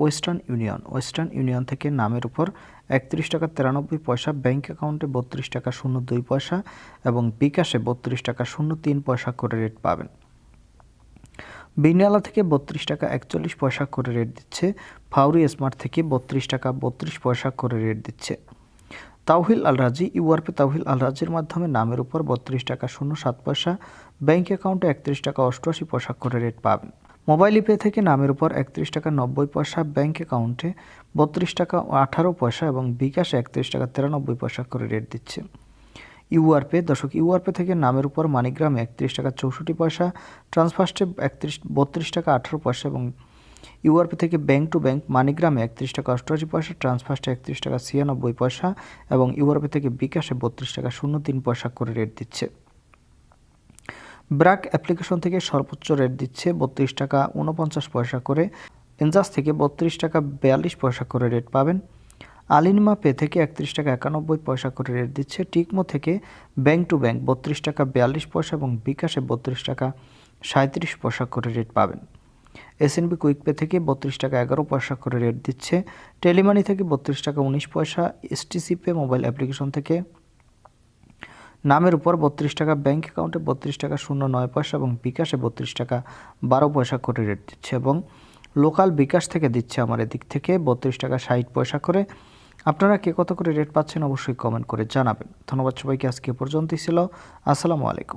Western union. Western union থেকে নামের উপর একত্রিশ টাকা তিরানব্বই পয়সা ব্যাঙ্ক অ্যাকাউন্টে বত্রিশ টাকা শূন্য দুই পয়সা এবং বিকাশে বত্রিশ টাকা শূন্য তিন পয়সা করে রেট পাবেন। বিনিয়ালা থেকে বত্রিশ টাকা একচল্লিশ পয়সা করে রেট দিচ্ছে। ফাউরি স্মার্ট থেকে বত্রিশ টাকা বত্রিশ পয়সা করে রেট দিচ্ছে। তাওহিল আল রাজি ইউআরপি তাওহিল আল রাজির মাধ্যমে নামের উপর বত্রিশ টাকা শূন্য সাত পয়সা ব্যাঙ্ক অ্যাকাউন্টে একত্রিশ টাকা অষ্টআশি পয়সা করে রেট পাবেন। মোবাইল ইপে থেকে নামের উপর একত্রিশ টাকা নব্বই পয়সা ব্যাঙ্ক অ্যাকাউন্টে বত্রিশ টাকা আঠারো পয়সা এবং বিকাশে একত্রিশ টাকা তিরানব্বই পয়সা করে রেট দিচ্ছে। ইউআরপে দর্শক ইউআরপে থেকে নামের উপর মানিগ্রামে একত্রিশ টাকা চৌষট্টি পয়সা, ট্রান্সফার্স্টে একত্রিশ, বত্রিশ টাকা আঠারো পয়সা এবং ইউআরপি থেকে ব্যাংক টু ব্যাংক মানিগ্রামে একত্রিশ টাকা অষ্টআশি পয়সা, ট্রান্সফার্স্টে একত্রিশ টাকা ছিয়ানব্বই পয়সা এবং ইউআরপি থেকে বিকাশে বত্রিশ টাকা শূন্য তিন পয়সা করে রেট দিচ্ছে। ব্র্যাক অ্যাপ্লিকেশন থেকে সর্বোচ্চ রেট দিচ্ছে বত্রিশ টাকা উনপঞ্চাশ পয়সা করে। এনজাস থেকে বত্রিশ টাকা বিয়াল্লিশ পয়সা করে রেট পাবেন। আলিনমা পে থেকে একত্রিশ টাকা একানব্বই পয়সা করে রেট দিচ্ছে। টিকমো থেকে ব্যাংক টু ব্যাংক বত্রিশ টাকা বিয়াল্লিশ পয়সা এবং বিকাশে বত্রিশ টাকা সাঁত্রিশ পয়সা করে রেট পাবেন। এসএনবি কুইক পে থেকে বত্রিশ টাকা এগারো পয়সা করে রেট দিচ্ছে। টেলিমানি থেকে বত্রিশ টাকা উনিশ পয়সা। এসটিসি পে মোবাইল অ্যাপ্লিকেশন থেকে নামের উপর বত্রিশ টাকা ব্যাঙ্ক অ্যাকাউন্টে বত্রিশ টাকা শূন্য নয় পয়সা এবং বিকাশে বত্রিশ টাকা বারো পয়সা করে রেট দিচ্ছে এবং লোকাল বিকাশ থেকে দিচ্ছে আমার এদিক থেকে বত্রিশ টাকা ষাট পয়সা করে। আপনারা কে কত করে রেট পাচ্ছেন অবশ্যই কমেন্ট করে জানাবেন। ধন্যবাদ সবাইকে, আজকে পর্যন্তই ছিল। আসসালামু আলাইকুম।